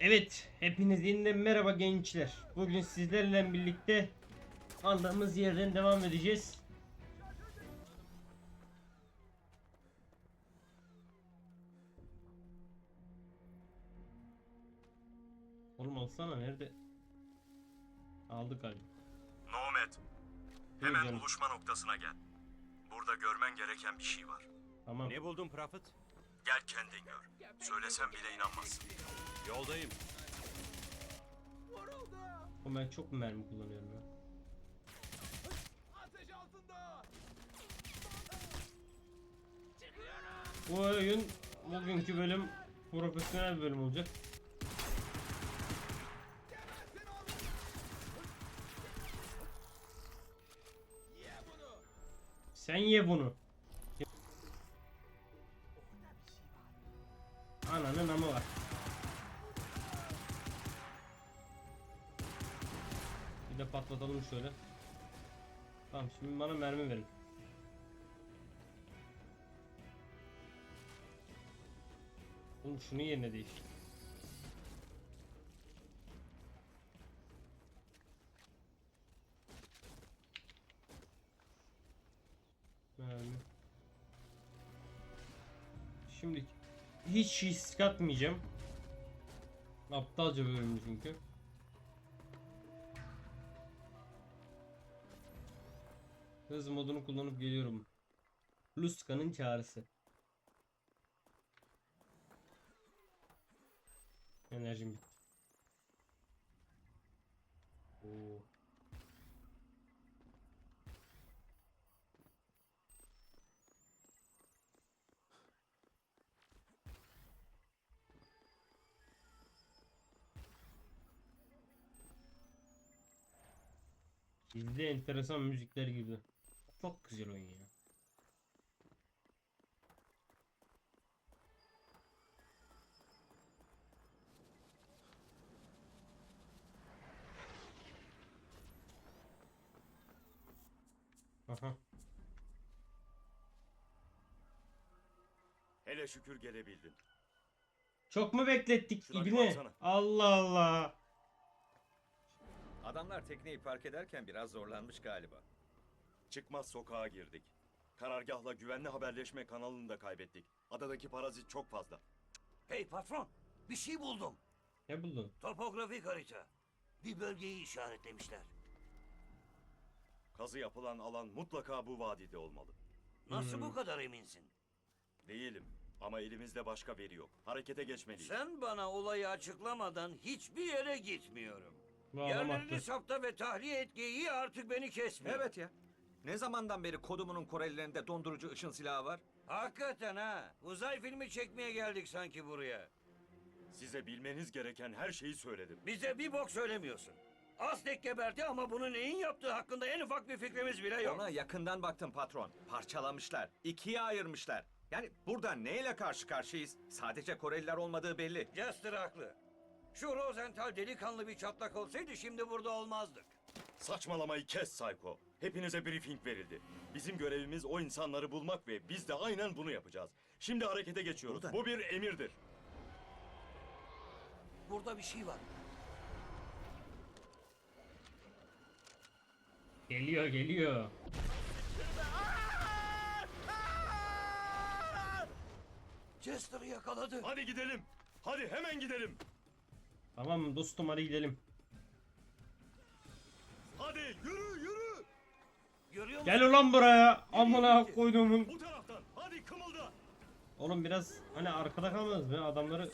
Evet, hepiniz yeniden merhaba gençler. Bugün sizlerle birlikte kaldığımız yerden devam edeceğiz. Oğlum alsana nerede? Aldık galiba. Nomet, hemen buluşma noktasına gel. Burada görmen gereken bir şey var. Tamam. Ne buldun Prophet? Gel kendin gör. Söylesem bile inanmazsın. Yoldayım. Oğlum ben çok mu mermi kullanıyorum ya? Bu oyun bugünkü bölüm profesyonel bir bölüm olacak. Sen ye bunu. Ananın amı var. Bir de patlatalım şöyle. Tamam şimdi bana mermi verin. Oğlum şunu yerine değiş. Mermi. Şimdi hiç risk atmayacağım. Aptalca bölüm çünkü. Hız modunu kullanıp geliyorum. Luska'nın çağrısı. Enerjim bitti. Bizde enteresan müzikler gibi. Çok güzel oyun ya. Aha. Hele şükür gelebildin. Çok mu beklettik Şuna bir ibne? baksana. Allah Allah. Adamlar tekneyi park ederken biraz zorlanmış galiba. Çıkmaz sokağa girdik. Karargahla güvenli haberleşme kanalını da kaybettik. Adadaki parazit çok fazla. Hey patron, bir şey buldum. Ne buldun? Topografik harita. Bir bölgeyi işaretlemişler. Kazı yapılan alan mutlaka bu vadide olmalı. Nasıl Hmm. bu kadar eminsin? Değilim ama elimizde başka veri yok. Harekete geçmeliyiz. Sen bana olayı açıklamadan hiçbir yere gitmiyorum. Yerlerini sapta ve tahliye et geyiği artık beni kesmiyor. Evet ya. Ne zamandan beri kodumunun Korelilerinde dondurucu ışın silahı var? Hakikaten ha. Uzay filmi çekmeye geldik sanki buraya. Size bilmeniz gereken her şeyi söyledim. Bize bir bok söylemiyorsun. Aztek geberdi ama bunu neyin yaptığı hakkında en ufak bir fikrimiz bile yok. Ona yakından baktım patron. Parçalamışlar. ikiye ayırmışlar. Yani burada neyle karşı karşıyayız? Sadece Koreliler olmadığı belli. Jester haklı. Şu Rosenthal delikanlı bir çatlak olsaydı şimdi burada olmazdık. Saçmalamayı kes Psycho. Hepinize briefing verildi. Bizim görevimiz o insanları bulmak ve biz de aynen bunu yapacağız. Şimdi harekete geçiyoruz. Burada. Bu bir emirdir. Burada bir şey var. Geliyor geliyor. Jester'ı yakaladı. Hadi gidelim. Hadi hemen gidelim. Tamam dostum hadi gidelim. Hadi yürü yürü. Görüyor musun? Gel ulan buraya. Amına koyduğumun. Bu taraftan. Hadi kımılda. Oğlum biraz hani arkada kalmadınız be adamları.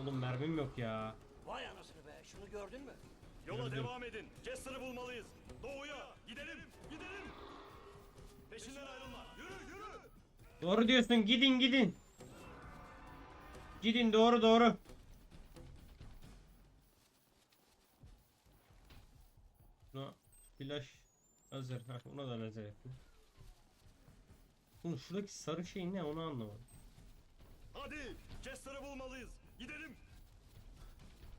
Oğlum mermim yok ya. Vay anasını be. Şunu gördün mü? Yola Gördüm. devam edin. Jester'ı bulmalıyız. Doğuya gidelim. Gidelim. Peşinden ayrılma. Yürü yürü. Doğru diyorsun gidin gidin. Gidin doğru doğru. Flash lazer. Heh, ona da lazer yapayım. Oğlum şuradaki sarı şey ne onu anlamadım. Hadi Chester'ı bulmalıyız. Gidelim.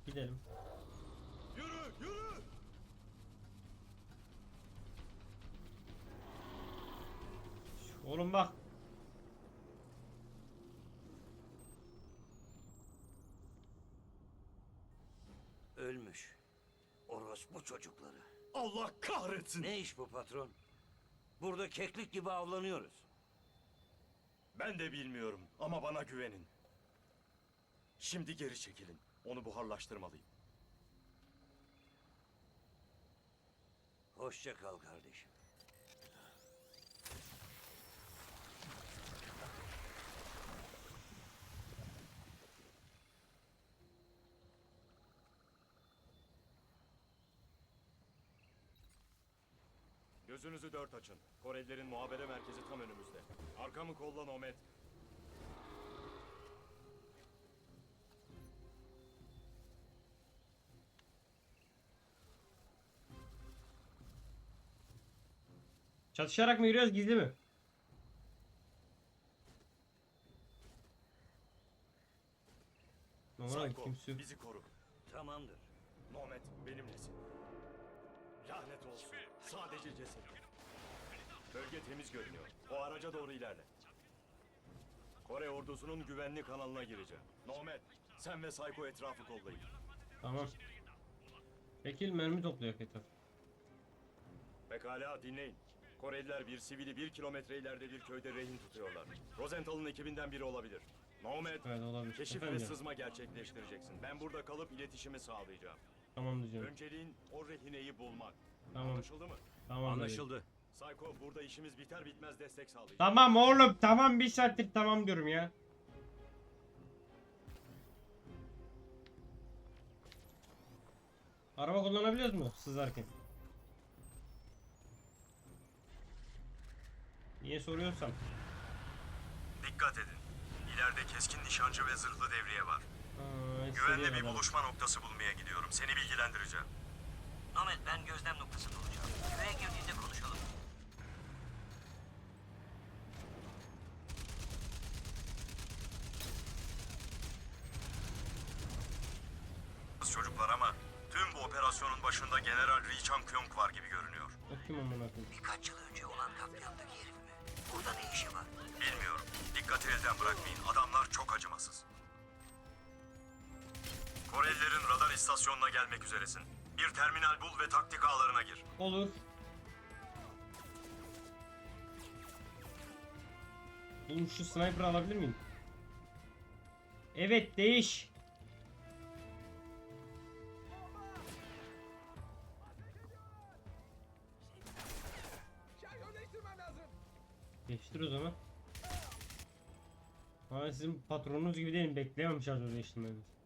Gidelim. Yürü yürü. Oğlum bak. Ölmüş. Orospu çocukları. Allah kahretsin. Ne iş bu patron? Burada keklik gibi avlanıyoruz. Ben de bilmiyorum ama bana güvenin. Şimdi geri çekilin. Onu buharlaştırmalıyım. Hoşça kal kardeşim. Gözünüzü dört açın. Korelilerin muhabere merkezi tam önümüzde. Arkamı kolla Nomet. Çatışarak mı yürüyoruz gizli mi? Var Psycho, kimse yok. bizi koru. Tamamdır. Nomet benimlesin. Lanet olsun. Sadece ceset. Bölge temiz görünüyor. O araca doğru ilerle. Kore ordusunun güvenli kanalına gireceğim. Nomet, sen ve Psycho etrafı kollayın. Tamam. Pekil mermi topluyor etraf. Pekala dinleyin. Koreliler bir sivili bir kilometre ileride bir köyde rehin tutuyorlar. Rosenthal'ın ekibinden biri olabilir. Nomet, Evet olabilir. keşif ve Efendim? sızma gerçekleştireceksin. Ben burada kalıp iletişimi sağlayacağım. Tamam diyeceğim. Önceliğin o rehineyi bulmak. Tamam. Anlaşıldı mı? Tamam. diyeceğim. Psycho burada işimiz biter bitmez destek sağlayacağım. Tamam oğlum tamam bir saattir tamam diyorum ya. Araba kullanabiliyoruz mu sızarken? Niye soruyorsam? Dikkat edin. İleride keskin nişancı ve zırhlı devriye var. Aa, Güvenli bir buluşma noktası bulmaya gidiyorum. Seni bilgilendireceğim. Ahmet ben gözlem noktasında olacağım. Köye girdiğinde konuşalım. Kız çocuklar ama tüm bu operasyonun başında General Ri Chang Kyong var gibi görünüyor. Kim amına koyayım? Birkaç yıl önce olan katliamdaki herif mi? Burada ne işi var? Bilmiyorum. Dikkati elden bırakmayın. Adamlar çok acımasız. Korelilerin radar istasyonuna gelmek üzeresin. Bir terminal bul ve taktik ağlarına gir. Olur. Oğlum şu sniper alabilir miyim? Evet değiş. Değiştir o zaman. Ama sizin patronunuz gibi değilim. Bekleyemem şarjör değiştirmenizi.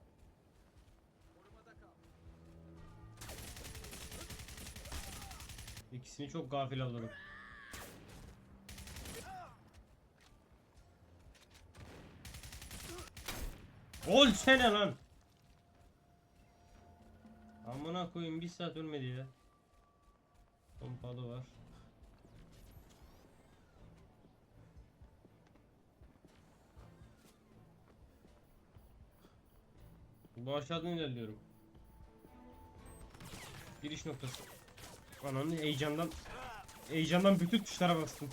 İkisini çok gafil alırım. Ol sene lan. Amına koyayım bir saat ölmedi ya. Pompalı var. Bu aşağıdan ilerliyorum. Giriş noktası. Ananı heyecandan heyecandan bütün tuşlara bastım.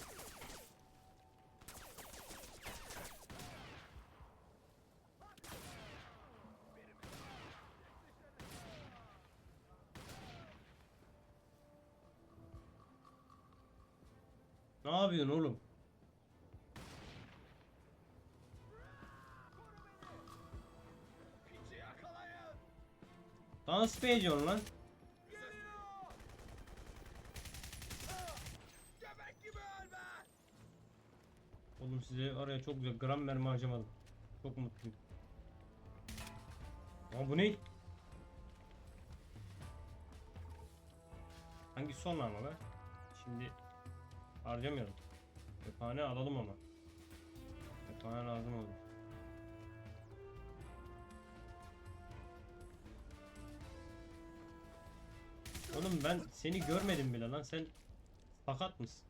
Ne yapıyorsun oğlum? Dans mı lan? Oğlum size araya çok güzel gram mermi harcamadım. Çok mutluyum. Ama bu ne? Hangi son ama be? Şimdi harcamıyorum. Cephane alalım ama. Cephane lazım olur. Oğlum ben seni görmedim bile lan sen fakat mısın?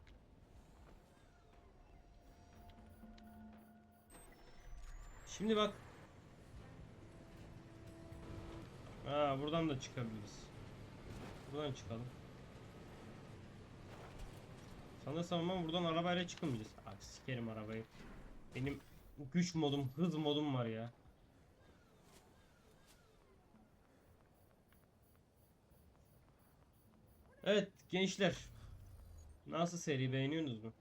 Şimdi bak. Ha buradan da çıkabiliriz. Buradan çıkalım. Sanırsam ama buradan arabayla çıkamayacağız. Abi sikerim arabayı. Benim güç modum, hız modum var ya. Evet gençler. Nasıl seri beğeniyorsunuz mu?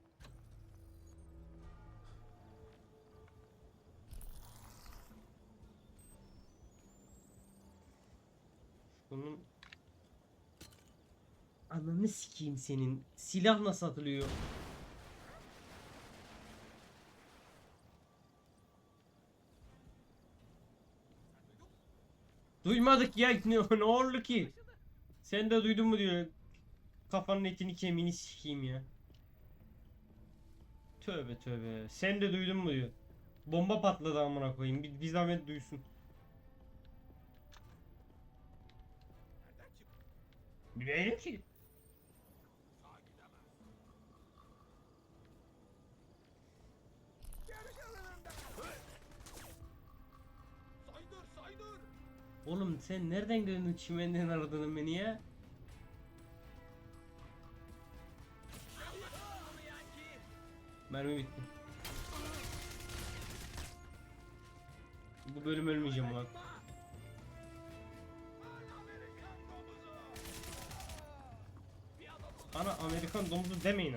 Bunun Ananı sikeyim senin. Silah nasıl atılıyor? Duymadık ya ne, ne oldu ki? Sen de duydun mu diyor. Kafanın etini kemiğini sikeyim ya. Tövbe tövbe. Sen de duydun mu diyor. Bomba patladı amına koyayım. Bir, bir zahmet duysun. Bilmiyorum ki. Oğlum sen nereden gördün çimenden aradın beni ya? Mermi bitti. Bu bölüm ölmeyeceğim ulan. Ana Amerikan domuzu demeyin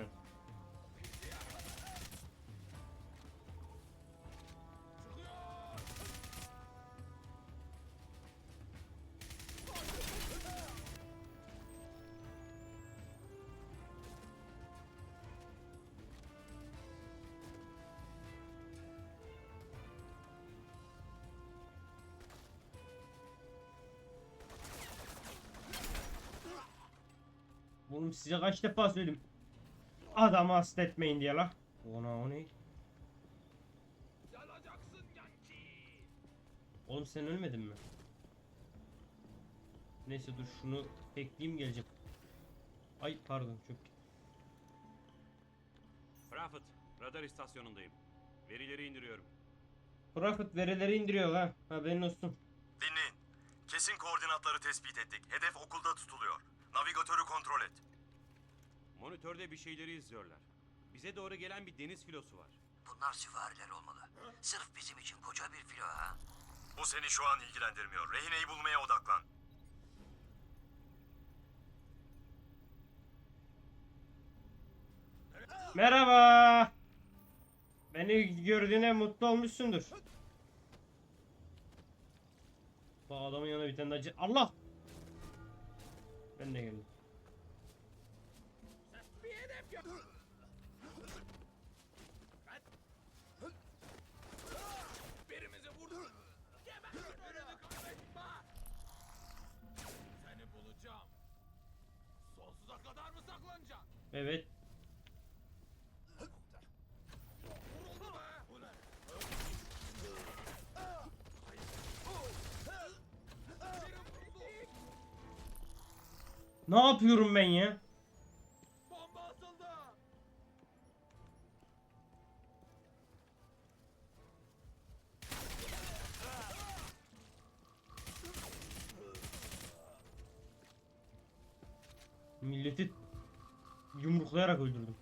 Oğlum size kaç defa söyledim. Adamı hasta etmeyin diye la. Ona o ne? Oğlum sen ölmedin mi? Neyse dur şunu ekleyeyim geleceğim. Ay pardon çok. Prophet, radar istasyonundayım. Verileri indiriyorum. Prophet verileri indiriyor la. Haberin olsun. Dinleyin. Kesin koordinatları tespit ettik. Hedef okulda tutuluyor. Navigatörü kontrol et. Monitörde bir şeyleri izliyorlar. Bize doğru gelen bir deniz filosu var. Bunlar süvariler olmalı. Sırf bizim için koca bir filo ha. Bu seni şu an ilgilendirmiyor. Rehineyi bulmaya odaklan. Merhaba. Beni gördüğüne mutlu olmuşsundur. Bu adamın yanına bir tane daha... Allah! Ben de geldim. Seni bulacağım. Sonsuza kadar mı saklanacaksın? Evet. Vuruldu be! Bu ne? Biri vuruldu. Ne yapıyorum ben ya? Milleti yumruklayarak öldürdüm.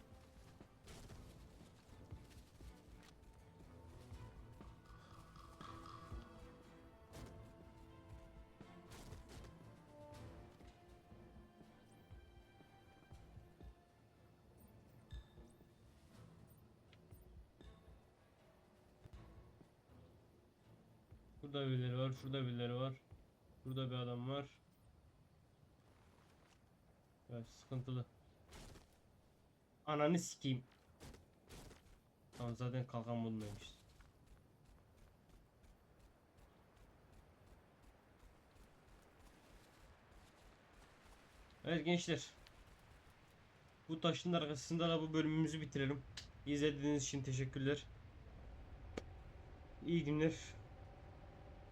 Var, şurada birileri var. Burada bir adam var. Evet, sıkıntılı. Ananı sikeyim. Tamam zaten kalkan bulmuyormuş. Evet gençler. Bu taşın arkasında da bu bölümümüzü bitirelim. İzlediğiniz için teşekkürler. İyi günler.